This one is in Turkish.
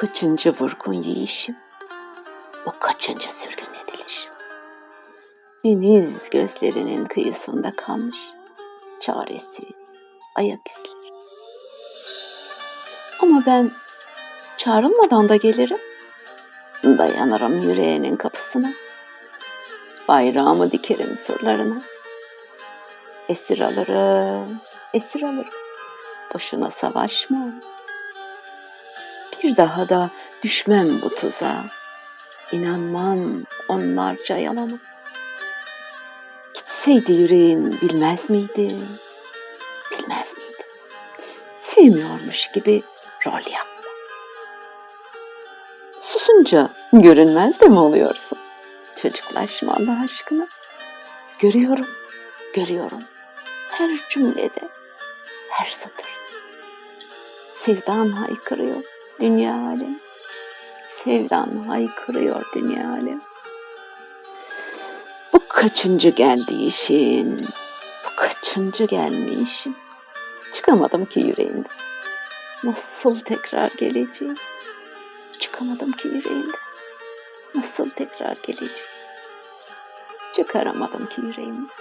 kaçıncı vurgun yiyişim? Bu kaçıncı sürgün edilişim? Deniz gözlerinin kıyısında kalmış çaresiz ayak izleri. Ama ben çağrılmadan da gelirim. Dayanırım yüreğinin kapısına. Bayrağımı dikerim surlarına. Esir alırım, esir alırım. Boşuna savaşmam. Bir daha da düşmem bu tuzağa. İnanmam onlarca yalana. Gitseydi yüreğin bilmez miydin? Bilmez miydin? Sevmiyormuş gibi rol yapma. Susunca görünmez de mi oluyorsun? Çocuklaşma Allah aşkına. Görüyorum, görüyorum. Her cümlede, her satır. Sevdan haykırıyor dünya alem. Sevdan haykırıyor dünya alem. Bu kaçıncı geldi işin? Bu kaçıncı gelmişim? Çıkamadım ki yüreğinde. Nasıl tekrar geleceğim? Çıkamadım ki yüreğinde. Nasıl tekrar geleceğim? Çıkaramadım ki yüreğimde.